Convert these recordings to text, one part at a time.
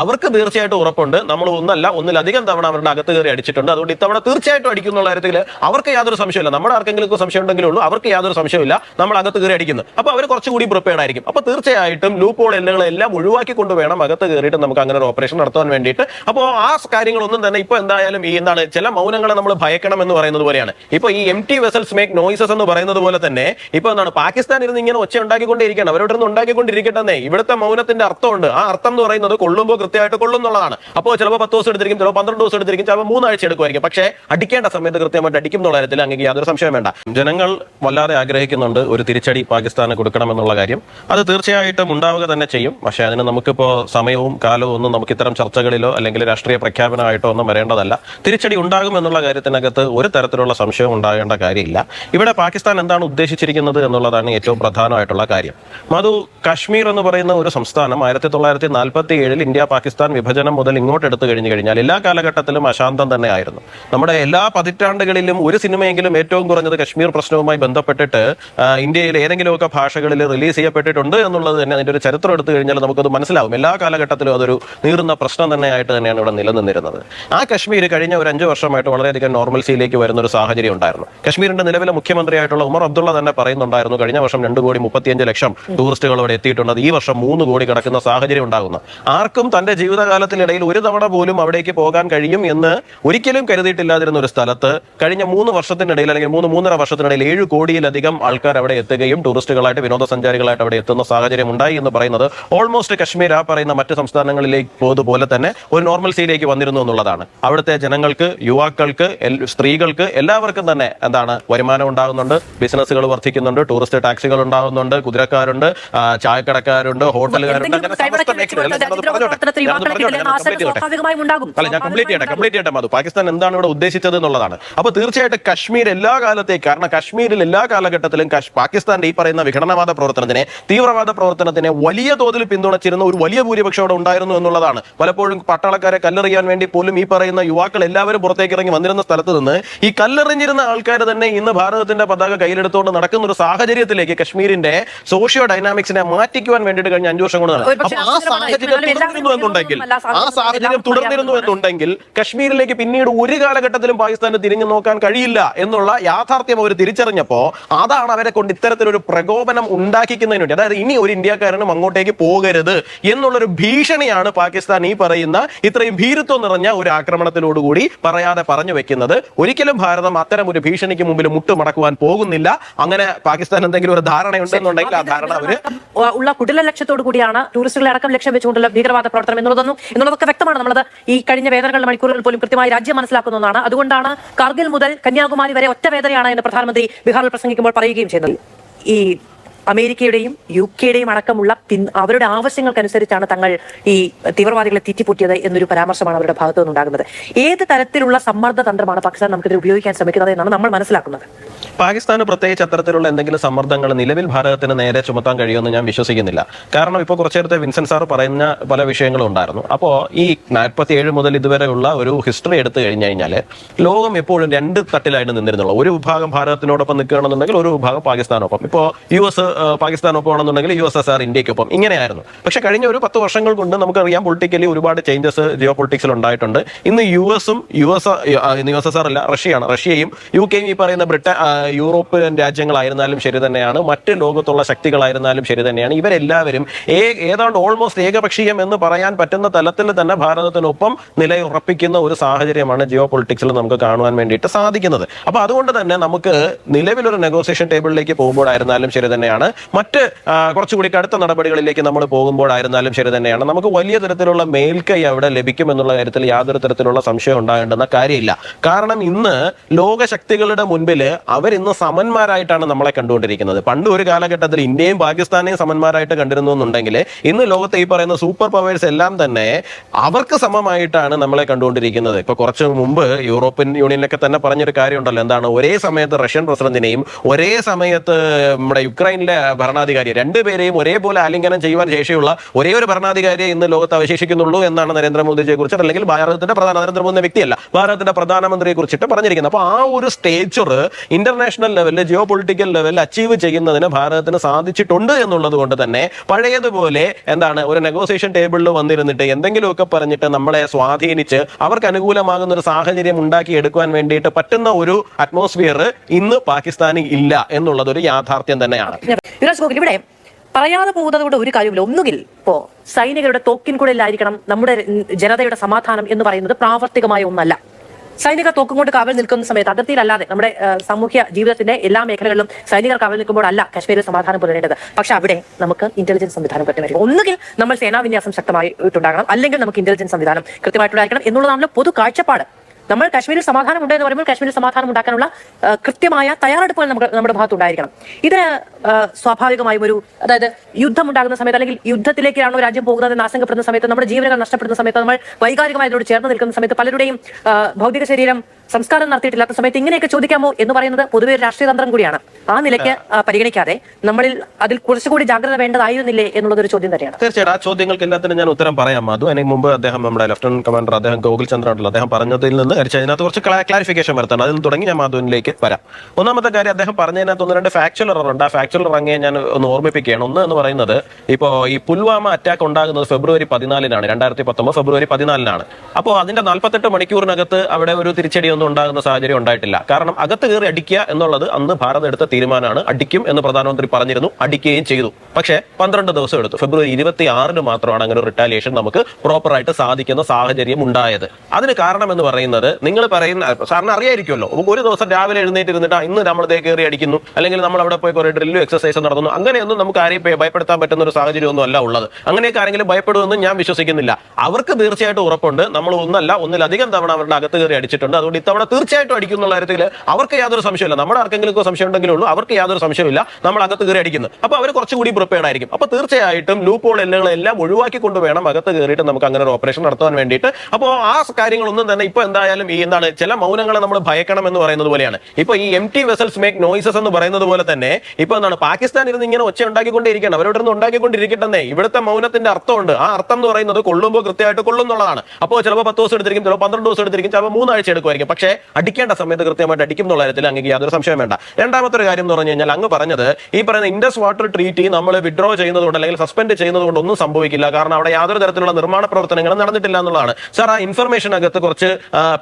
അവർക്ക് തീർച്ചയായിട്ടും ഉറപ്പുണ്ട്. നമ്മൾ ഒന്നല്ല ഒന്നിലധികം തവണ അവരുടെ അകത്ത് കയറി അടിച്ചിട്ടുണ്ട്. അതുകൊണ്ട് ഇത്തവണ തീർച്ചയായിട്ടും അടിക്കും എന്നുള്ള കാര്യത്തിൽ അവർക്ക് യാതൊരു സംശയമില്ല നമ്മുടെ ആർക്കെങ്കിലും സംശയം ഉണ്ടെങ്കിലും ഉള്ളൂ. അവർക്ക് യാതൊരു സംശയമില്ല നമ്മൾ അകത്ത് കയറി അടിക്കുന്നു. അപ്പൊ അവർ കുറച്ചുകൂടി പ്രിപ്പയർഡ് ആയിരിക്കും. അപ്പൊ തീർച്ചയായിട്ടും ലൂപ്പ് ഹോൾ എല്ലാം ഒഴിവാക്കിക്കൊണ്ട് വേണം അകത്ത് കയറിയിട്ട് നമുക്ക് അങ്ങനെ ഒരു ഓപ്പറേഷൻ നടത്താൻ വേണ്ടിയിട്ട്. അപ്പോൾ ആ കാര്യങ്ങളൊന്നും തന്നെ ഇപ്പൊ എന്തായാലും ഈ എന്താണ് ചില മൗനങ്ങളെ നമ്മൾ ഭയക്കണം എന്ന് പറയുന്നത് പോലെയാണ്. ഇപ്പൊ ഈ M T vessels make noises എന്ന് പറയുന്നത് പോലെ തന്നെ ഇപ്പൊ എന്താണ് പാകിസ്ഥാൻ ഇരുന്ന് ഇങ്ങനെ ഒച്ച ഉണ്ടാക്കിക്കൊണ്ടിരിക്കുകയാണ് അവരോട് ഇരുന്ന് ഉണ്ടാക്കിക്കൊണ്ടിരിക്കട്ടെ ഇവിടുത്തെ മൗനത്തിന്റെ അർത്ഥമുണ്ട്. ആ അർത്ഥം എന്ന് പറയുന്നത് കൊള്ളുമ്പോൾ കൃത്യമായിട്ട് കൊള്ളുന്നുള്ളതാണ് അപ്പോൾ ചിലപ്പോൾ പത്ത് ദിവസം എടുത്തിരിക്കും ചിലപ്പോൾ പന്ത്രണ്ട് ദിവസം എടുത്തിരിക്കും ചിലപ്പോൾ മൂന്നാഴ്ച എടുക്കുമായിരിക്കും. പക്ഷേ അടിക്കേണ്ട സമയത്ത് കൃത്യമായിട്ട് അടിക്കും എന്നുള്ള കാര്യത്തിൽ അങ്ങനെ യാതൊരു സംശയം വേണ്ട. ജനങ്ങൾ വല്ലാതെ ആഗ്രഹിക്കുന്നുണ്ട് ഒരു തിരിച്ചടി പാകിസ്ഥാന് കൊടുക്കണമെന്നുള്ള കാര്യം. അത് തീർച്ചയായിട്ടും ഉണ്ടാവുക തന്നെ ചെയ്യും. പക്ഷേ അതിന് നമുക്കിപ്പോൾ സമയവും കാലവും ഒന്നും നമുക്ക് ഇത്തരം ചർച്ചകളിലോ അല്ലെങ്കിൽ രാഷ്ട്രീയ പ്രഖ്യാപനമായിട്ടോ ഒന്നും വരേണ്ടതല്ല. തിരിച്ചടി ഉണ്ടാകും എന്നുള്ള കാര്യത്തിനകത്ത് ഒരു തരത്തിലുള്ള സംശയവും ഉണ്ടാകേണ്ട കാര്യമില്ല. ഇവിടെ പാകിസ്ഥാൻ എന്താണ് ഉദ്ദേശിച്ചിരിക്കുന്നത് എന്നുള്ളതാണ് ഏറ്റവും പ്രധാനമായിട്ടുള്ള കാര്യം. മധു കാശ്മീർ എന്ന് പറയുന്ന ഒരു സംസ്ഥാനം ആയിരത്തി തൊള്ളായിരത്തി നാൽപ്പത്തി ഏഴിൽ ഇന്ത്യ പാകിസ്ഥാൻ വിഭജനം മുതൽ ഇങ്ങോട്ട് എടുത്തു കഴിഞ്ഞു കഴിഞ്ഞാൽ എല്ലാ കാലഘട്ടത്തിലും അശാന്തം തന്നെ ആയിരുന്നു. നമ്മുടെ എല്ലാ പതിറ്റാണ്ടുകളിലും ഒരു സിനിമയെങ്കിലും ഏറ്റവും കുറഞ്ഞത് കശ്മീർ പ്രശ്നവുമായി ബന്ധപ്പെട്ടിട്ട് ഇന്ത്യയിൽ ഏതെങ്കിലുമൊക്കെ ഭാഷകളിൽ റിലീസ് ചെയ്യപ്പെട്ടിട്ടുണ്ട് എന്നുള്ളത് തന്നെ അതിന്റെ ഒരു ചരിത്രം എടുത്തു കഴിഞ്ഞാൽ നമുക്കത് മനസ്സിലാവും. എല്ലാ കാലഘട്ടത്തിലും അതൊരു നീറുന്ന പ്രശ്നം തന്നെയായിട്ട് തന്നെയാണ് ഇവിടെ നിലനിന്നിരുന്നത്. ആ കശ്മീർ കഴിഞ്ഞ ഒരു അഞ്ച് വർഷമായിട്ട് വളരെയധികം നോർമൽസിയിലേക്ക് വരുന്ന ഒരു സാഹചര്യം ഉണ്ടായിരുന്നു. കശ്മീരിന്റെ നിലവിലെ മുഖ്യമന്ത്രിയായിട്ടുള്ള ഉമർ അബ്ദുള്ള തന്നെ പറയുന്നുണ്ടായിരുന്നു കഴിഞ്ഞ വർഷം രണ്ട് കോടി മുപ്പത്തിയഞ്ച് ലക്ഷം ടൂറിസ്റ്റുകൾ അവിടെ എത്തിയിട്ടുണ്ട്. ഈ വർഷം മൂന്ന് കോടി കിടക്കുന്ന സാഹചര്യം ഉണ്ടാകുന്നു. ആർക്കും തന്റെ ജീവിതകാലത്തിനിടയിൽ ഒരു തവണ പോലും അവിടേക്ക് പോകാൻ കഴിയും എന്ന് ഒരിക്കലും കരുതിയിട്ടില്ലാതിരുന്ന ഒരു സ്ഥലത്ത് കഴിഞ്ഞ മൂന്ന് വർഷത്തിനിടയിൽ അല്ലെങ്കിൽ മൂന്ന് മൂന്നര വർഷത്തിനിടയിൽ ഏഴ് കോടിയിലധികം ആൾക്കാർ അവിടെ എത്തുകയും ടൂറിസ്റ്റുകളായിട്ട് വിനോദസഞ്ചാരികളായിട്ട് അവിടെ എത്തുന്ന സാഹചര്യം ഉണ്ടായി എന്ന് പറയുന്നത് ഓൾമോസ്റ്റ് കശ്മീർ ആ പറയുന്ന മറ്റ് സംസ്ഥാനങ്ങളിലേക്ക് പോയതുപോലെ തന്നെ ഒരു നോർമൽ നോർമൽസിയിലേക്ക് വന്നിരുന്നു എന്നുള്ളതാണ്. അവിടുത്തെ ജനങ്ങൾക്ക് യുവാക്കൾക്ക് സ്ത്രീകൾക്ക് എല്ലാവർക്കും തന്നെ എന്താണ് വരുമാനം ഉണ്ടാകുന്നുണ്ട്. ബിസിനസ്സുകൾ വർദ്ധിക്കുന്നുണ്ട് ടൂറിസ്റ്റ് ടാക്സികൾ ഉണ്ടാകുന്നുണ്ട് കുതിരക്കാരുണ്ട് ചായക്കടക്കാരുണ്ട് ഹോട്ടലുകാരുണ്ട് അങ്ങനെ ചെയ്യട്ടെ. സ്വാഭാവികമായും ഉണ്ടാകും. അല്ല ഞാൻ കംപ്ലീറ്റ് ചെയ്യട്ടെ കംപ്ലീറ്റ് ചെയ്യട്ടെ. മധു പാകിസ്ഥാൻ എന്താണ് ഇവിടെ ഉദ്ദേശിച്ചത് എന്നുള്ളതാണ്. അപ്പൊ തീർച്ചയായിട്ടും കശ്മീർ എല്ലാ കാലത്തേക്ക് കാരണം കശ്മീരിൽ എല്ലാ കാലഘട്ടത്തിലും പാകിസ്ഥാന്റെ ഈ പറയുന്ന വിഘടനവാദ പ്രവർത്തനത്തിനെ തീവ്രവാദ പ്രവർത്തനത്തിനെ വലിയ തോതിൽ പിന്തുണച്ചിരുന്ന ഒരു വലിയ ഭൂരിപക്ഷം അവിടെ ഉണ്ടായിരുന്നു എന്നുള്ളതാണ്. പലപ്പോഴും പട്ടാളക്കാരെ കല്ലെറിയാൻ വേണ്ടി പോലും ഈ പറയുന്ന യുവാക്കൾ എല്ലാവരും പുറത്തേക്ക് ഇറങ്ങി വന്നിരുന്ന സ്ഥലത്ത് നിന്ന് ഈ കല്ലെറിഞ്ഞിരുന്ന ആൾക്കാർ തന്നെ ഇന്ന് ഭാരതത്തിന്റെ പതാക കയ്യിലെടുത്തുകൊണ്ട് നടക്കുന്ന ഒരു സാഹചര്യത്തിലേക്ക് കശ്മീരിന്റെ സോഷ്യോ ഡൈനാമിക്സിനെ മാറ്റിക്കുവാൻ വേണ്ടിയിട്ട് കഴിഞ്ഞ അഞ്ചു വർഷം കൊണ്ട് നടന്നു. എന്നുണ്ടെങ്കിൽ ആ സാഹചര്യം തുടർന്നിരുന്നു എന്നുണ്ടെങ്കിൽ കശ്മീരിലേക്ക് പിന്നീട് ഒരു കാലഘട്ടത്തിലും പാകിസ്ഥാന് തിരിഞ്ഞു നോക്കാൻ കഴിയില്ല എന്നുള്ള യാഥാർത്ഥ്യം അവർ തിരിച്ചറിഞ്ഞപ്പോ അതാണ് അവരെ കൊണ്ട് ഇത്തരത്തിലൊരു പ്രകോപനം ഉണ്ടാക്കിക്കുന്നതിന് വേണ്ടി. അതായത് ഇനി ഒരു ഇന്ത്യക്കാരനും അങ്ങോട്ടേക്ക് പോകരുത് എന്നുള്ളൊരു ഭീഷണിയാണ് പാകിസ്ഥാൻ ഈ പറയുന്ന ഇത്രയും ഭീരുത്വം നിറഞ്ഞ ഒരു ആക്രമണത്തിലോടുകൂടി പറയാതെ പറഞ്ഞു വെക്കുന്നത്. ഒരിക്കലും ഭാരതം അത്തരം ഒരു ഭീഷണിക്ക് മുമ്പിൽ മുട്ടുമടക്കുവാൻ പോകുന്നില്ല. അങ്ങനെ പാകിസ്ഥാൻ എന്തെങ്കിലും ഒരു ധാരണയുണ്ടെന്നുണ്ടെങ്കിൽ ആ ധാരണ അവർ ഉള്ള കുടില ലക്ഷ്യത്തോടു കൂടിയാണ് ടൂറിസ്റ്റുകളെ അടക്കം ലക്ഷ്യം വെച്ചുകൊണ്ടുള്ള ഭീകരവാദ പ്രവർത്തനം എന്നുള്ളതൊന്നും എന്നുള്ളതൊക്കെ വ്യക്തമാണ് നമ്മളത് ഈ കഴിഞ്ഞ വേദനകളുടെ മണിക്കൂറുകൾ പോലും കൃത്യമായി രാജ്യം മനസ്സിലാക്കുന്നതാണ് അതുകൊണ്ടാണ് കാർഗിൽ മുതൽ കന്യാകുമാരി വരെ ഒറ്റ വേദനയാണ് എന്ന് പ്രധാനമന്ത്രി ബീഹാറിൽ പ്രസംഗിക്കുമ്പോൾ പറയുകയും ചെയ്യുന്നത്. ഈ അമേരിക്കയുടെയും യു കെയുടെയും അടക്കമുള്ള പിൻ അവരുടെ ആവശ്യങ്ങൾക്കനുസരിച്ചാണ് തങ്ങൾ ഈ തീവ്രവാദികളെ തീറ്റിപ്പൊട്ടിയത് എന്നൊരു പരാമർശമാണ് അവരുടെ ഭാഗത്തു നിന്നുണ്ടാകുന്നത്. ഏത് തരത്തിലുള്ള സമ്മർദ്ദ തന്ത്രമാണ് പാകിസ്ഥാൻ നമുക്കിത് ഉപയോഗിക്കാൻ ശ്രമിക്കുന്നത് എന്നാണ് നമ്മൾ മനസ്സിലാക്കുന്നത്? പാകിസ്ഥാന് പ്രത്യേകിച്ച് അത്തരത്തിലുള്ള എന്തെങ്കിലും സമ്മർദ്ദങ്ങൾ നിലവിൽ ഭാരതത്തിന് നേരെ ചുമത്താൻ കഴിയുമെന്ന് ഞാൻ വിശ്വസിക്കുന്നില്ല. കാരണം ഇപ്പോൾ കുറച്ചു നേരത്തെ വിൻസൻ സാർ പറയുന്ന പല വിഷയങ്ങളും ഉണ്ടായിരുന്നു. അപ്പോൾ ഈ നാൽപ്പത്തി ഏഴ് മുതൽ ഇതുവരെയുള്ള ഒരു ഹിസ്റ്ററി എടുത്തു കഴിഞ്ഞു കഴിഞ്ഞാൽ ലോകം എപ്പോഴും രണ്ട് തട്ടിലായിട്ട് നിന്നിരുന്നുള്ളൂ. ഒരു വിഭാഗം ഭാരതത്തിനോടൊപ്പം നിൽക്കുകയാണെന്നുണ്ടെങ്കിൽ ഒരു വിഭാഗം പാകിസ്ഥാനൊപ്പം ഇപ്പോൾ യു എസ് പാകിസ്ഥാനൊപ്പം ആണെന്നുണ്ടെങ്കിൽ യു എസ് എസ് ആർ ഇന്ത്യക്കൊപ്പം. ഇങ്ങനെയായിരുന്നു. പക്ഷെ കഴിഞ്ഞ ഒരു പത്ത് വർഷങ്ങൾ കൊണ്ട് നമുക്കറിയാം പൊളിറ്റിക്കലി ഒരുപാട് ചേഞ്ചസ് ജിയോ പൊളിറ്റിക്സിൽ ഉണ്ടായിട്ടുണ്ട്. ഇന്ന് യു എസും U S U S S R അല്ല റഷ്യയാണ്. റഷ്യയും യു കെയും ഈ പറയുന്ന ബ്രിട്ടൻ യൂറോപ്യൻ രാജ്യങ്ങളായിരുന്നാലും ശരി തന്നെയാണ്. മറ്റ് ലോകത്തുള്ള ശക്തികളായിരുന്നാലും ശരി തന്നെയാണ്. ഇവരെല്ലാവരും ഏതാണ്ട് ഓൾമോസ്റ്റ് ഏകപക്ഷീയം എന്ന് പറയാൻ പറ്റുന്ന തലത്തിൽ തന്നെ ഭാരതത്തിനൊപ്പം നിലയുറപ്പിക്കുന്ന ഒരു സാഹചര്യമാണ് ജിയോ പൊളിറ്റിക്സിൽ നമുക്ക് കാണുവാൻ വേണ്ടിയിട്ട് സാധിക്കുന്നത്. അപ്പൊ അതുകൊണ്ട് തന്നെ നമുക്ക് നിലവിലൊരു നെഗോസിയേഷൻ ടേബിളിലേക്ക് പോകുമ്പോഴായിരുന്നാലും ശരി തന്നെയാണ് മറ്റ് കുറച്ചുകൂടി കടുത്ത നടപടികളിലേക്ക് നമ്മൾ പോകുമ്പോഴായിരുന്നാലും ശരി തന്നെയാണ്. നമുക്ക് വലിയ തരത്തിലുള്ള മേൽക്കൈ അവിടെ ലഭിക്കും എന്നുള്ള കാര്യത്തിൽ യാതൊരു തരത്തിലുള്ള സംശയം ഉണ്ടാകേണ്ടെന്ന കാര്യമില്ല. കാരണം ഇന്ന് ലോകശക്തികളുടെ മുൻപിൽ അവരിന്ന് സമന്മാരായിട്ടാണ് നമ്മളെ കണ്ടുകൊണ്ടിരിക്കുന്നത്. പണ്ട് ഒരു കാലഘട്ടത്തിൽ ഇന്ത്യയും പാകിസ്ഥാനെയും സമന്മാരായിട്ട് കണ്ടിരുന്നു എന്നുണ്ടെങ്കിൽ ഇന്ന് ലോകത്തെ ഈ പറയുന്ന സൂപ്പർ പവേഴ്സ് എല്ലാം തന്നെ അവർക്ക് സമമായിട്ടാണ് നമ്മളെ കണ്ടുകൊണ്ടിരിക്കുന്നത്. ഇപ്പൊ കുറച്ച് മുമ്പ് യൂറോപ്യൻ യൂണിയനിലൊക്കെ തന്നെ പറഞ്ഞൊരു കാര്യമുണ്ടല്ലോ. എന്താണ്? ഒരേ സമയത്ത് റഷ്യൻ പ്രസിഡന്റിനെയും ഒരേ സമയത്ത് നമ്മുടെ യുക്രൈനിലെ ഇസ്രായേലിന്റെ ഭരണാധികാരി. രണ്ടുപേരെയും ഒരേപോലെ ആലിംഗനം ചെയ്യുവാൻ ശേഷിയുള്ള ഒരേ ഒരു ഭരണാധികാരിയെ ഇന്ന് ലോകത്ത് അവശേഷിക്കുന്നുള്ളൂ എന്നാണ് നരേന്ദ്രമോദിയെ കുറിച്ച് അല്ലെങ്കിൽ ഭാരതത്തിന്റെ പ്രധാന നരേന്ദ്രമോദി വ്യക്തിയല്ല. ഭാരതത്തിന്റെ പ്രധാനമന്ത്രിയെ കുറിച്ചിട്ട് പറഞ്ഞിരിക്കുന്നത്. അപ്പോൾ ആ ഒരു സ്റ്റേച്ചർ ഇന്റർനാഷണൽ ലെവലിൽ ജിയോ പൊളിറ്റിക്കൽ ലെവലിൽ അച്ചീവ് ചെയ്യുന്നതിന് ഭാരതത്തിന് സാധിച്ചിട്ടുണ്ട് എന്നുള്ളത് കൊണ്ട് തന്നെ പഴയതുപോലെ എന്താണ് ഒരു നെഗോസിയേഷൻ ടേബിളിൽ വന്നിരുന്നിട്ട് എന്തെങ്കിലുമൊക്കെ പറഞ്ഞിട്ട് നമ്മളെ സ്വാധീനിച്ച് അവർക്ക് അനുകൂലമാകുന്ന ഒരു സാഹചര്യം ഉണ്ടാക്കി എടുക്കുവാൻ വേണ്ടിയിട്ട് പറ്റുന്ന ഒരു അറ്റ്മോസ്ഫിയർ ഇന്ന് പാകിസ്ഥാനിൽ ഇല്ല എന്നുള്ളത് ഒരു യാഥാർത്ഥ്യം തന്നെയാണ്. യുവരാജ് ഗോകുൽ ഇവിടെ പറയാതെ പോകുന്നത് കൊണ്ട് ഒരു കാര്യമില്ല ഒന്നുകിൽ ഇപ്പോ സൈനികരുടെ തോക്കിൻ കൂടെയിലായിരിക്കണം നമ്മുടെ ജനതയുടെ സമാധാനം എന്ന് പറയുന്നത് പ്രാവർത്തികമായ ഒന്നല്ല. സൈനികർ തോക്കും കൊണ്ട് കാവൽ നിൽക്കുന്ന സമയത്ത് അതിർത്തിയിലല്ലാതെ നമ്മുടെ സാമൂഹ്യ ജീവിതത്തിന്റെ എല്ലാ മേഖലകളിലും സൈനികർ കാവൽ നിൽക്കുമ്പോഴല്ല കാശ്മീരിൽ സമാധാനം പുലരേണ്ടത്. പക്ഷെ അവിടെ നമുക്ക് ഇന്റലിജൻസ് സംവിധാനം കൃത്യമായിരിക്കും. ഒന്നുകിൽ നമ്മൾ സേനാവിന്യാസം ശക്തമായിട്ടുണ്ടാകണം അല്ലെങ്കിൽ നമുക്ക് ഇന്റലിജൻസ് സംവിധാനം കൃത്യമായിട്ടുണ്ടായിരിക്കണം എന്നുള്ളതാണല്ലോ പൊതു കാഴ്ചപ്പാട്. നമ്മൾ കാശ്മീരിൽ സമാധാനം ഉണ്ട് എന്ന് പറയുമ്പോൾ കാശ്മീരിൽ സമാധാനം ഉണ്ടാക്കാനുള്ള കൃത്യമായ തയ്യാറെടുപ്പുകൾ നമുക്ക് നമ്മുടെ ഭാഗത്തുണ്ടായിരിക്കണം ഇതിന് സ്വാഭാവികമായും ഒരു അതായത് യുദ്ധം ഉണ്ടാകുന്ന സമയത്ത് അല്ലെങ്കിൽ യുദ്ധത്തിലേക്കാണോ രാജ്യം പോകുന്നത് എന്ന് ആശങ്കപ്പെടുന്ന സമയത്ത് നമ്മുടെ ജീവനങ്ങൾ നഷ്ടപ്പെടുന്ന സമയത്ത് നമ്മൾ വൈകാരികമായി ഇതിനോട് ചേർന്ന് നിൽക്കുന്ന സമയത്ത് പലരുടെയും ഭൗതിക ശരീരം സംസ്കാരം നടത്തിയിട്ടില്ലാത്ത സമയത്ത് ഇങ്ങനെയൊക്കെ ചോദിക്കാമോ എന്ന് പറയുന്നത് പൊതുവെ ഒരു രാഷ്ട്രീയ തന്ത്രം കൂടിയാണ്. ആ നിലയ്ക്ക് പരിഗണിക്കാതെ നമ്മളിൽ അതിൽ കുറച്ചുകൂടി ജാഗ്രത വേണ്ടതായിരുന്നില്ലേ എന്നുള്ളതൊരു ചോദ്യം തന്നെയാണ്. തീർച്ചയായിട്ടും. ആ ചോദ്യങ്ങൾക്ക് എല്ലാത്തിനും ഞാൻ ഉത്തരം പറയാം. മധു അതിന് മുമ്പ് അദ്ദേഹം നമ്മുടെ ലഫ്റ്റനന്റ് കമാൻഡർ അദ്ദേഹം ഗോകുൽ ചന്ദ്ര ഉണ്ടല്ലോ അദ്ദേഹം പറഞ്ഞതിൽ നിന്ന് അതിനകത്ത് കുറച്ച് ക്ലാരിഫിക്കേഷൻ വരുത്തണം. അതിൽ തുടങ്ങി ഞാൻ മാധുവിനിലേക്ക് വരാം. ഒന്നാമത്തെ കാര്യം അദ്ദേഹം പറഞ്ഞതിനകത്ത് ഒന്ന് രണ്ട് ഫാക്ച്വൽ എറർ ഉണ്ട്. ആ ഫാക്ച്വൽ ഇറങ്ങിയ ഞാൻ ഒന്ന് ഓർമ്മിപ്പിക്കുകയാണ്. ഒന്ന് എന്ന് പറയുന്നത് ഇപ്പോൾ ഈ പുൽവാമ അറ്റാക്ക് ഉണ്ടാകുന്നത് ഫെബ്രുവരി പതിനാലിനാണ്. രണ്ടായിരത്തി പത്തൊമ്പത് ഫെബ്രുവരി പതിനാലിനാണ്. അപ്പോൾ അതിന്റെ നാൽപ്പത്തെട്ട് മണിക്കൂറിനകത്ത് അവിടെ ഒരു തിരിച്ചടി ഒന്നും ഉണ്ടാകുന്ന സാഹചര്യം ഉണ്ടായിട്ടില്ല. കാരണം അകത്ത് കയറി അടിക്കുക എന്നുള്ളത് അന്ന് ഭാരതം എടുത്ത തീരുമാനമാണ്. അടിക്കും എന്ന് പ്രധാനമന്ത്രി പറഞ്ഞിരുന്നു. അടിക്കുകയും ചെയ്തു. പക്ഷേ പന്ത്രണ്ട് ദിവസം എടുത്തു. ഫെബ്രുവരി ഇരുപത്തി ആറിന് മാത്രമാണ് അങ്ങനെ ഒരു റിട്ടാലിയേഷൻ നമുക്ക് പ്രോപ്പറായിട്ട് സാധിക്കുന്ന സാഹചര്യം ഉണ്ടായത്. അതിന് കാരണം എന്ന് പറയുന്നത് നിങ്ങൾ പറയുന്ന സാറിന് അറിയായിരിക്കുമല്ലോ. ഒരു ദിവസം രാവിലെ എഴുന്നേറ്റ് ഇരുന്നിട്ട് "ആ, ഇന്ന് നമ്മൾ ദേ കയറി അടിക്കുന്നു. അല്ലെങ്കിൽ നമ്മൾ അവിടെ പോയി കുറെ ഡ്രില്ലും എക്സസൈസ് നടത്തുന്നു. അങ്ങനെയൊന്നും നമുക്ക് ആരെയും ഭയപ്പെടുത്താൻ പറ്റുന്ന ഒരു സാഹചര്യമൊന്നും അല്ല ഉള്ളത്. അങ്ങനെയൊക്കെ ആരെങ്കിലും ഭയപ്പെടുമെന്ന് ഞാൻ വിശ്വസിക്കുന്നില്ല. അവർക്ക് തീർച്ചയായിട്ടും ഉറപ്പുണ്ട്. നമ്മൾ ഒന്നല്ല ഒന്നിലധികം തവണ അവരുടെ അകത്ത് കയറി അടിച്ചിട്ടുണ്ട്. അതുകൊണ്ട് ഇത്തവണ തീർച്ചയായിട്ടും അടിക്കും എന്നുള്ള കാര്യത്തിൽ അവർക്ക് യാതൊരു സംശയമില്ല നമ്മുടെ ആർക്കെങ്കിലും സംശയം ഉണ്ടെങ്കിലേ ഉള്ളൂ. അവർക്ക് യാതൊരു സംശയമില്ല നമ്മൾ അകത്ത് കയറി അടിക്കുന്നു. അപ്പോൾ അവർ കുറച്ചുകൂടി പ്രിപ്പയർഡ് ആയിരിക്കും. അപ്പോൾ തീർച്ചയായിട്ടും ലൂപ്പ് ഹോൾ എല്ലാം ഒഴിവാക്കിക്കൊണ്ട് വേണം അകത്ത് കയറിയിട്ട് നമുക്ക് അങ്ങനെ ഒരു ഓപ്പറേഷൻ നടത്താൻ വേണ്ടിയിട്ട്. അപ്പോൾ ആ കാര്യങ്ങളൊന്നും തന്നെ ഇപ്പോൾ എന്തായാലും ഈ എന്താണ് ചില മൗനങ്ങളെ നമ്മൾ ഭയക്കണം എന്ന് പറയുന്നത് പോലെയാണ്. ഇപ്പൊ ഈ M T vessels make noises എന്ന് പറയുന്നത് പോലെ തന്നെ ഇപ്പൊ എന്താണ് പാകിസ്ഥാൻ ഇരുന്ന് ഇങ്ങനെ ഒച്ച ഉണ്ടാക്കിക്കൊണ്ടിരിക്കണം അവരോട് ഇരുന്ന് ഉണ്ടാക്കിക്കൊണ്ടിരിക്കട്ടെ ഇവിടുത്തെ മൗനത്തിന്റെ അർത്ഥമുണ്ട്. ആ അർത്ഥം എന്ന് പറയുന്നത് കൊള്ളുമ്പോൾ കൃത്യമായിട്ട് കൊള്ളുന്നുള്ളതാണ് അപ്പോൾ ചിലപ്പോൾ പത്ത് ദിവസം എടുത്തിരിക്കും ചിലപ്പോൾ പന്ത്രണ്ട് ദിവസം എടുത്തിരിക്കും ചിലപ്പോൾ മൂന്നാഴ്ച എടുക്കുമായിരിക്കും. പക്ഷേ അടിക്കേണ്ട സമയത്ത് കൃത്യമായിട്ട് അടിക്കും എന്നുള്ള കാര്യത്തിൽ അങ്ങേക്ക് യാതൊരു സംശയം വേണ്ട. രണ്ടാമത്തെ ഒരു കാര്യം എന്ന് പറഞ്ഞു കഴിഞ്ഞാൽ അങ്ങ് പറഞ്ഞത് ഈ പറയുന്ന ഇൻഡസ് വാട്ടർ ട്രീറ്റി നമ്മൾ വിഡ്രോ ചെയ്യുന്നതുകൊണ്ട് അല്ലെങ്കിൽ സസ്പെൻഡ് ചെയ്യുന്നതുകൊണ്ട് ഒന്നും സംഭവിക്കില്ല. കാരണം അവിടെ യാതൊരു തരത്തിലുള്ള നിർമ്മാണ പ്രവർത്തനങ്ങളും നടന്നിട്ടില്ല എന്നുള്ളതാണ്. സാർ ആ ഇൻഫർമേഷൻ അകത്ത് കുറച്ച്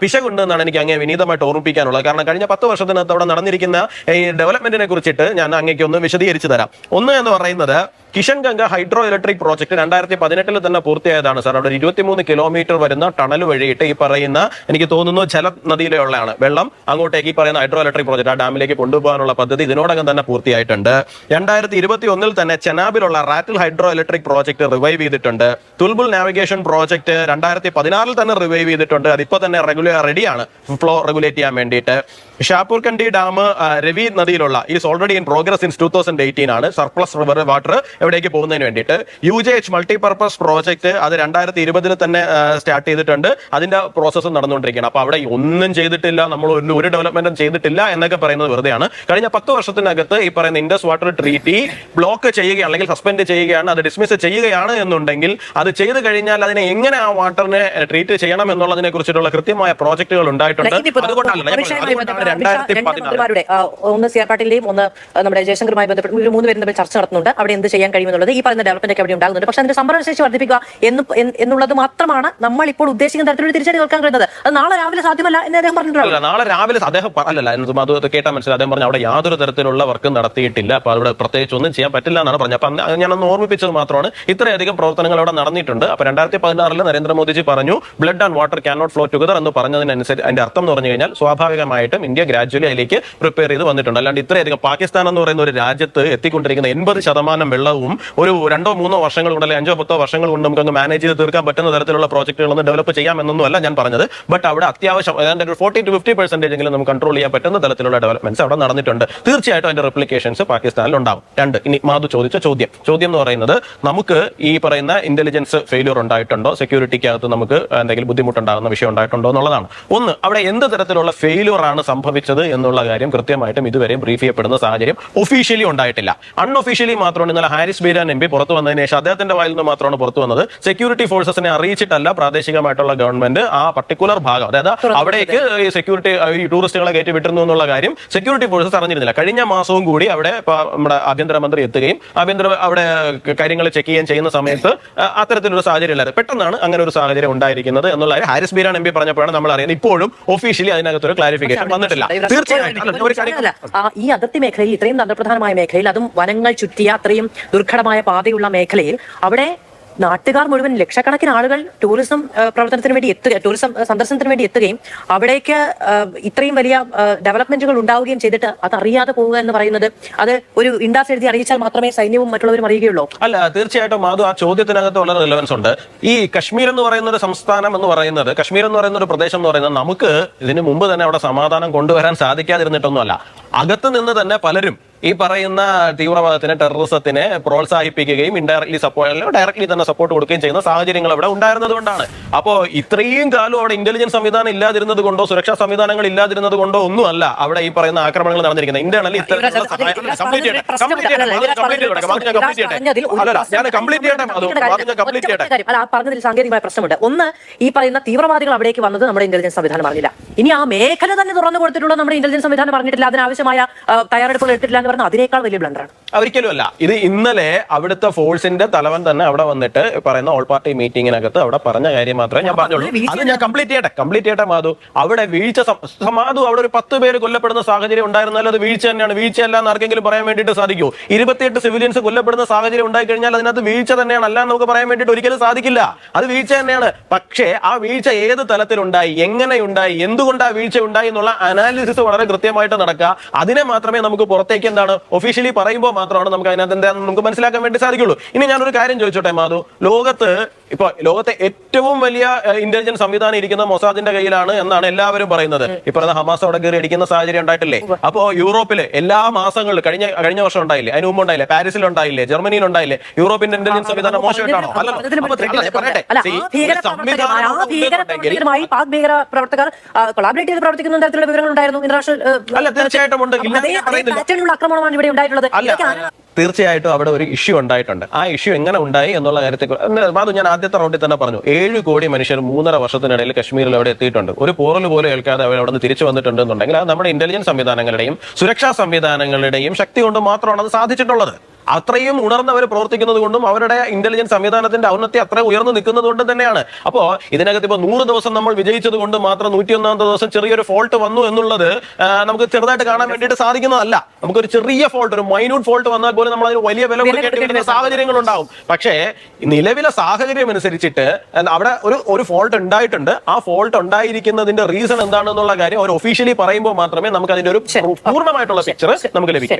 പിശകുണ്ട് എന്നാണ് എനിക്ക് അങ്ങേ വിനീതമായിട്ട് ഓർമ്മിപ്പിക്കാനുള്ളത്. കാരണം കഴിഞ്ഞ പത്ത് വർഷത്തിനകത്ത് അവിടെ നടന്നിരിക്കുന്ന ഈ ഡെവലപ്മെന്റിനെ കുറിച്ചിട്ട് ഞാൻ അങ്ങേക്ക് ഒന്ന് വിശദീകരിച്ചു തരാം. ഒന്ന് എന്ന് പറയുന്നത് Kishan Ganga hydro electric project രണ്ടായിരത്തി പതിനെട്ടിൽ തന്നെ പൂർത്തിയായതാണ്. സാർ അവിടെ ഇരുപത്തിമൂന്ന് കിലോമീറ്റർ വരുന്ന ടണൽ വഴിയിട്ട് ഈ പറയുന്ന എനിക്ക് തോന്നുന്നു ജല നദിയിലുള്ളതാണ് വെള്ളം അങ്ങോട്ടേക്ക് ഈ പറയുന്ന ഹൈഡ്രോ ഇലക്ട്രിക് പ്രോജക്ട് ആ ഡാമിലേക്ക് കൊണ്ടുപോകാനുള്ള പദ്ധതി ഇതിനോടകം തന്നെ പൂർത്തിയായിട്ടുണ്ട്. രണ്ടായിരത്തി ഇരുപത്തി ഒന്നിൽ തന്നെ ചെനാബിലുള്ള Ratle hydro electric project revive ചെയ്തിട്ടുണ്ട്. തുൽബുൽ നാവിഗേഷൻ പ്രോജക്ട് രണ്ടായിരത്തി പതിനാറിൽ തന്നെ റിവൈവ് ചെയ്തിട്ടുണ്ട്. അതിപ്പോ തന്നെ റെഗുലർ റെഡിയാണ് ഫ്ലോ റെഗുലേറ്റ് ചെയ്യാൻ വേണ്ടിയിട്ട്. Shahpur Kandi dam Ravi നദിയിലുള്ള is already in progress in two thousand eighteen ആണ്. സർപ്ലസ് റിവർ വാട്ടർ എവിടേക്ക് പോകുന്നതിന് വേണ്ടിയിട്ട്. U J H multipurpose project അത് രണ്ടായിരത്തി ഇരുപതിൽ തന്നെ സ്റ്റാർട്ട് ചെയ്തിട്ടുണ്ട്. അതിന്റെ പ്രോസസ്സും നടന്നുകൊണ്ടിരിക്കുകയാണ്. അപ്പൊ അവിടെ ഒന്നും ചെയ്തിട്ടില്ല നമ്മൾ ഒരു ഒരു ഡെവലപ്മെന്റും ചെയ്തിട്ടില്ല എന്നൊക്കെ പറയുന്നത് വെറുതെയാണ്. കഴിഞ്ഞ പത്ത് വർഷത്തിനകത്ത് ഈ പറയുന്ന ഇൻഡസ് വാട്ടർ ട്രീറ്റി ബ്ലോക്ക് ചെയ്യുകയാണ് അല്ലെങ്കിൽ സസ്പെൻഡ് ചെയ്യുകയാണ് അത് ഡിസ്മിസ് ചെയ്യുകയാണ് എന്നുണ്ടെങ്കിൽ അത് ചെയ്തു കഴിഞ്ഞാൽ അതിനെ എങ്ങനെ ആ വാട്ടറിനെ ട്രീറ്റ് ചെയ്യണം എന്നുള്ളതിനെ കുറിച്ചിട്ടുള്ള കൃത്യമായ പ്രോജക്ടുകൾ ഉണ്ടായിട്ടുണ്ട്. അതുകൊണ്ടാണ് ഒന്ന് സി ആർ പാട്ടീലിന്റെയും ഒന്ന് നമ്മുടെ ജയശങ്കറുമായി ബന്ധപ്പെട്ട് ഇവർ മൂന്ന് പേരും തമ്മിൽ ചർച്ച നടത്തുന്നുണ്ട്. അവിടെ എന്ത് ചെയ്യാൻ കഴിയുമെന്നുള്ളത് ഈ പറയുന്ന ഡെവലപ്മെന്റ് ഒക്കെ അവിടെ ഉണ്ടാകുന്നുണ്ട്. പക്ഷെ അതിന്റെ സംഭരണശേഷി വർദ്ധിപ്പിക്കുക എന്ന് എന്ന് എന്നുള്ളത് മാത്രമാണ് നമ്മൾ ഇപ്പോൾ ഉദ്ദേശിക്കുന്ന തരത്തിലൊരു തിരിച്ചടി നിൽക്കാൻ കഴിയുന്നത്. അത് നാളെ രാവിലെ സാധ്യമല്ല എന്ന് അദ്ദേഹം പറഞ്ഞിട്ടില്ല നാളെ രാവിലെ അദ്ദേഹം അല്ലല്ല അത് കേട്ടാൽ മനസ്സിലായി. അദ്ദേഹം പറഞ്ഞു അവിടെ യാതൊരു തരത്തിലുള്ള വർക്കും നടത്തിയിട്ടില്ല. അപ്പൊ അവിടെ പ്രത്യേകിച്ച് ഒന്നും ചെയ്യാൻ പറ്റില്ല എന്നാണ് പറഞ്ഞത്. അപ്പൊ ഞാനൊന്ന് ഓർമ്മിപ്പിച്ചത് മാത്രമാണ്. ഇത്രയധികം പ്രവർത്തനങ്ങൾ അവിടെ നടന്നിട്ടുണ്ട്. അപ്പൊ രണ്ടായിരത്തി പതിനാറിൽ നരേന്ദ്രമോദിജി പറഞ്ഞു blood and water can not flow together എന്ന് പറഞ്ഞതിനനുസരിച്ച് അതിന്റെ അർത്ഥം എന്ന് പറഞ്ഞു കഴിഞ്ഞാൽ സ്വാഭാവികമായിട്ടും ഇന്ത്യ ഗ്രാജുവലി അതിലേക്ക് പ്രിപ്പയർ ചെയ്ത് വന്നിട്ടുണ്ട്. അല്ലാണ്ട് ഇത്രയധികം പാകിസ്ഥാൻ എന്ന് പറയുന്ന ഒരു രാജ്യത്ത് എത്തിക്കൊണ്ടിരിക്കുന്ന എൺപത് ശതമാനം വെള്ളവും ഒരു രണ്ടോ മൂന്നോ വർഷങ്ങൾ കൊണ്ട് അല്ലെങ്കിൽ അഞ്ചോ പത്തോ വർഷങ്ങൾ കൊണ്ട് നമുക്ക് മാനേജ് ചെയ്ത് തീർക്കാൻ പറ്റുന്ന തരത്തിലുള്ള പ്രോജക്റ്റുകളൊന്നും ഡെവലപ്പ് ചെയ്യാമെന്നൊന്നും അല്ല ഞാൻ പറഞ്ഞത്. ബട്ട് അവിടെ അത്യാവശ്യം ഏതാണ്ട് അതിന്റെ ഒരു ഫോർട്ടി ടു ഫിഫ്റ്റി പെർസെന്റേജ് എങ്കിലും നമുക്ക് കൺട്രോൾ ചെയ്യാൻ പറ്റുന്ന തലത്തിലുള്ള ഡെവലപ്മെന്റ്സ് അവിടെ നടന്നിട്ടുണ്ട്. തീർച്ചയായിട്ടും അതിന്റെ റിപ്ലിക്കേഷൻസ് പാകിസ്ഥാനിൽ ഉണ്ടാവും രണ്ട് ഇനി മാധു ചോദിച്ച ചോദ്യം. ചോദ്യം എന്ന് പറയുന്നത് നമുക്ക് ഈ പറയുന്ന ഇന്റലിജൻസ് ഫെയിലിയർ ഉണ്ടായിട്ടുണ്ടോ? സെക്യൂരിറ്റിക്കകത്ത് നമുക്ക് എന്തെങ്കിലും ബുദ്ധിമുട്ടുണ്ടാകുന്ന വിഷയം ഉണ്ടായിട്ടുണ്ടോ എന്നുള്ളതാണ്. ഒന്ന് അവിടെ എന്ത് തരത്തിലുള്ള ഫെയിലിയർ ആണ് സംഭവിച്ചത് എന്നുള്ള കാര്യം കൃത്യമായിട്ടും ഇതുവരെയും ബ്രീഫ് ചെയ്യപ്പെടുന്ന സാഹചര്യം ഒഫീഷ്യലി ഉണ്ടായിട്ടില്ല. അൺഒഫീഷ്യലി മാത്രമാണ് ഇന്നലെ ഹാരിസ് ബീരാൻ എം പി പുറത്തു വന്നതിന് ശേഷം അദ്ദേഹത്തിന്റെ വായിൽ നിന്ന് മാത്രമാണ് പുറത്തു വന്നത്. സെക്യൂരിറ്റി ഫോഴ്സസിനെ അറിയിച്ചിട്ടല്ല പ്രാദേശികമായിട്ടുള്ള ഗവൺമെന്റ് ആ പർട്ടിക്കുലർ ഭാഗം അതായത് അവിടേക്ക് ഈ സെക്യൂരിറ്റി ഈ ടൂറിസ്റ്റുകളെ കയറ്റി വിട്ടിരുന്നു എന്നുള്ള കാര്യം സെക്യൂരിറ്റി ഫോഴ്സസ് അറിഞ്ഞിരുന്നില്ല. കഴിഞ്ഞ മാസവും കൂടി അവിടെ നമ്മുടെ ആഭ്യന്തരമന്ത്രി എത്തുകയും ആഭ്യന്തര അവിടെ കാര്യങ്ങൾ ചെക്ക് ചെയ്യാൻ ചെയ്യുന്ന സമയത്ത് അത്തരത്തിലൊരു സാഹചര്യം ഇല്ലായിരുന്നു. പെട്ടെന്നാണ് അങ്ങനെ ഒരു സാഹചര്യം ഉണ്ടായിരിക്കുന്നത് എന്നുള്ള ഹാരിസ് ബീരാൻ എം പി പറഞ്ഞപ്പോഴാണ് നമ്മൾ അറിയുന്നത്. ഇപ്പോഴും ഒഫീഷ്യലി അതിനകത്തൊരു ക്ലാരിഫിക്കേഷൻ വന്നിട്ടില്ല. തീർച്ചയായിട്ടും ഈ അതിർത്തി മേഖലയിൽ ഇത്രയും തന്ത്രപ്രധാനമായ മേഖലയിൽ അതും വനങ്ങൾ ചുറ്റിയ അത്രയും ദുർഘടമായ പാതയുള്ള മേഖലയിൽ അവിടെ നാട്ടുകാർ മുഴുവൻ ലക്ഷക്കണക്കിന് ആളുകൾ ടൂറിസം പ്രവർത്തനത്തിന് വേണ്ടി എത്തുക ടൂറിസം സന്ദർശനത്തിന് വേണ്ടി എത്തുകയും അവിടേക്ക് ഇത്രയും വലിയ ഡെവലപ്മെന്റുകൾ ഉണ്ടാവുകയും ചെയ്തിട്ട് അത് അറിയാതെ പോവുക എന്ന് പറയുന്നത് അത് ഒരു ഇൻഡാസ് എഴുതി അറിയിച്ചാൽ മാത്രമേ സൈന്യവും മറ്റുള്ളവരും അറിയുകയുള്ളൂ. അല്ല തീർച്ചയായിട്ടും മാധു ആ ചോദ്യത്തിനകത്ത് വളരെ റിലവൻസ് ഉണ്ട്. ഈ കശ്മീർ എന്ന് പറയുന്ന ഒരു സംസ്ഥാനം എന്ന് പറയുന്നത് കശ്മീർ എന്ന് പറയുന്ന ഒരു പ്രദേശം എന്ന് പറയുന്നത് നമുക്ക് ഇതിനു മുമ്പ് തന്നെ അവിടെ സമാധാനം കൊണ്ടുവരാൻ സാധിക്കാതിരുന്നിട്ടൊന്നുമല്ല. അകത്ത് നിന്ന് തന്നെ പലരും ഈ പറയുന്ന തീവ്രവാദത്തിന് ടെററിസത്തിനെ പ്രോത്സാഹിപ്പിക്കുകയും ഇൻഡയറക്ട്ലി സപ്പോർട്ട് ഡയറക്ട്ലി തന്നെ സപ്പോർട്ട് കൊടുക്കുകയും ചെയ്യുന്ന സാഹചര്യങ്ങൾ അവിടെ ഉണ്ടായിരുന്നത് കൊണ്ടാണ്. അപ്പോ ഇത്രയും കാലം അവിടെ ഇന്റലിജൻസ് സംവിധാനം ഇല്ലാതിരുന്നത് കൊണ്ടോ സുരക്ഷാ സംവിധാനങ്ങൾ ഇല്ലാതിരുന്നത് കൊണ്ടോ ഒന്നുമല്ല അവിടെ ഈ പറയുന്ന ആക്രമണങ്ങൾ നടന്നിരിക്കുന്നത്. ഇന്റേണലി സാങ്കേതികമായ പ്രശ്നമുണ്ട്. ഒന്ന് ഈ പറയുന്ന തീവ്രവാദികൾ അവിടേക്ക് വന്നത് നമ്മുടെ ഇന്റലിജൻസ് സംവിധാനം അറിഞ്ഞില്ല ഇനി ആ മേഖല തന്നെ തുറന്നു കൊടുത്തിട്ടുള്ള നമ്മുടെ ഇന്റലിജൻസ് സംവിധാനം പറഞ്ഞിട്ടില്ല. അതിനാവശ്യമായ തയ്യാറെടുപ്പുകൾ എടുത്തിട്ടില്ല എന്ന് പറഞ്ഞാൽ അതിനേക്കാൾ വലിയ ബ്ലണ്ടറാണ് ഒരിക്കലും അല്ല ഇത് ഇന്നലെ അവിടുത്തെ ഫോഴ്സിന്റെ തലവൻ തന്നെ അവിടെ വന്നിട്ട് പറയുന്ന ഓൾ പാർട്ടി മീറ്റിംഗിനകത്ത് അവിടെ പറഞ്ഞ കാര്യം മാത്രമേ ഞാൻ പറഞ്ഞുള്ളൂ. അത് ഞാൻ കംപ്ലീറ്റ് ചെയ്യട്ടെ കംപ്ലീറ്റ് ചെയ്യട്ടെ മാധു. അവിടെ വീഴ്ച സമാധു മാധു അവിടെ ഒരു പത്ത് പേര് കൊല്ലപ്പെടുന്ന സാഹചര്യം ഉണ്ടായിരുന്നാലും അത് വീഴ്ച തന്നെയാണ്. വീഴ്ചയല്ല എന്ന് ആർക്കെങ്കിലും പറയാൻ വേണ്ടിയിട്ട് സാധിക്കൂ ഇരുപത്തിയെട്ട് സിവിലിയൻസ് കൊല്ലപ്പെടുന്ന സാഹചര്യം ഉണ്ടായി കഴിഞ്ഞാൽ അതിനകത്ത് വീഴ്ച തന്നെയാണ്. അല്ല നമുക്ക് പറയാൻ വേണ്ടിയിട്ട് ഒരിക്കലും സാധിക്കില്ല. അത് വീഴ്ച തന്നെയാണ്. പക്ഷേ ആ വീഴ്ച ഏത് തലത്തിലുണ്ടായി എങ്ങനെയുണ്ടായി എന്തുകൊണ്ട് ആ വീഴ്ച ഉണ്ടായി എന്നുള്ള അനാലിസിസ് വളരെ കൃത്യമായിട്ട് നടക്കുക. അതിനെ മാത്രമേ നമുക്ക് പുറത്തേക്ക് എന്താണ് ഒഫീഷ്യലി പറയുമ്പോൾ മാത്രമാണ് നമുക്ക് അതിനകത്ത് എന്താണെന്ന് നമുക്ക് മനസ്സിലാക്കാൻ വേണ്ടി സാധിക്കുള്ളൂ. ഇനി ഞാനൊരു കാര്യം ചോദിച്ചോട്ടെ മാധു? ലോകത്ത് ഇപ്പൊ ലോകത്തെ ഏറ്റവും വലിയ ഇന്റലിജൻസ് സംവിധാനം ഇരിക്കുന്ന മൊസാദിന്റെ കയ്യിലാണ് എന്നാണ് എല്ലാവരും പറയുന്നത്. ഇപ്പൊ ഹമാസ് അവിടെ കയറി അടിക്കുന്ന സാഹചര്യം ഉണ്ടായിട്ടില്ലേ? അപ്പോ യൂറോപ്പിൽ എല്ലാ മാസങ്ങളിലും കഴിഞ്ഞ കഴിഞ്ഞ വർഷം ഉണ്ടായില്ലേ? അതിന് മുമ്പ് ഉണ്ടായില്ലേ? പാരീസിൽ ഉണ്ടായില്ലേ? ജർമ്മനിയിൽ ഉണ്ടായില്ലേ യൂറോപ്പിന്റെ ഇന്റലിജൻസ് സംവിധാനം മോശമായിട്ടാണോ? അല്ല, സംവിധാനം കൊളാബറേറ്റ് ചെയ്ത് പ്രവർത്തിക്കുന്ന തരത്തിലുള്ള വിവരങ്ങൾ ഉണ്ടായിരുന്നു ഇന്റർനാഷണൽ ആക്രമണമാണ് ഇവിടെ ഉണ്ടായിട്ടുള്ളത്. തീർച്ചയായിട്ടും അവിടെ ഒരു ഇഷ്യൂ ഉണ്ടായിട്ടുണ്ട്. ആ ഇഷ്യൂ എങ്ങനെ ഉണ്ടായി എന്നുള്ള കാര്യത്തെ അത് ഞാൻ ആദ്യത്തെ റൗണ്ടിൽ തന്നെ പറഞ്ഞു. ഏഴ് കോടി മനുഷ്യർ മൂന്നര വർഷത്തിനിടയിൽ കശ്മീരിൽ അവിടെ എത്തിയിട്ടുണ്ട്. ഒരു പോറൽ പോലും ഏൽക്കാതെ അവർ അവിടെ നിന്ന് തിരിച്ചു വന്നിട്ടുണ്ട് എന്നുണ്ടെങ്കിൽ അത് നമ്മുടെ ഇന്റലിജൻസ് സംവിധാനങ്ങളുടെയും സുരക്ഷാ സംവിധാനങ്ങളുടെയും ശക്തി കൊണ്ട് മാത്രമാണ് അത് സാധിച്ചിട്ടുള്ളത്. അത്രയും ഉണർന്നവർ പ്രവർത്തിക്കുന്നത് കൊണ്ടും അവരുടെ ഇന്റലിജൻസ് സംവിധാനത്തിന്റെ ഔന്നത്യം അത്ര ഉയർന്നു നിൽക്കുന്നത് കൊണ്ടും തന്നെയാണ്. അപ്പോ ഇതിനകത്ത് ഇപ്പൊ നൂറ് ദിവസം നമ്മൾ വിജയിച്ചത് കൊണ്ട് മാത്രം നൂറ്റി ഒന്നാമത്തെ ദിവസം ചെറിയൊരു ഫോൾട്ട് വന്നു എന്നുള്ളത് നമുക്ക് ചെറുതായിട്ട് കാണാൻ വേണ്ടിയിട്ട് സാധിക്കുന്നതല്ല. നമുക്കൊരു ചെറിയ ഫോൾട്ട് ഒരു മൈന്യൂട്ട് ഫോൾട്ട് വന്നാൽ പോലും നമ്മൾ അതിന് വലിയ വില കൊടുക്കേണ്ടി വരുന്ന സാഹചര്യങ്ങൾ ഉണ്ടാവും പക്ഷേ നിലവിലെ സാഹചര്യം അനുസരിച്ചിട്ട് അവിടെ ഒരു ഒരു ഫോൾട്ട് ഉണ്ടായിട്ടുണ്ട്. ആ ഫോൾട്ട് ഉണ്ടായിരിക്കുന്നതിന്റെ റീസൺ എന്താണെന്നുള്ള കാര്യം അവർ ഒഫീഷ്യലി പറയുമ്പോൾ മാത്രമേ നമുക്ക് അതിന്റെ ഒരു പൂർണമായിട്ടുള്ള പിക്ചർ നമുക്ക് ലഭിക്കൂ.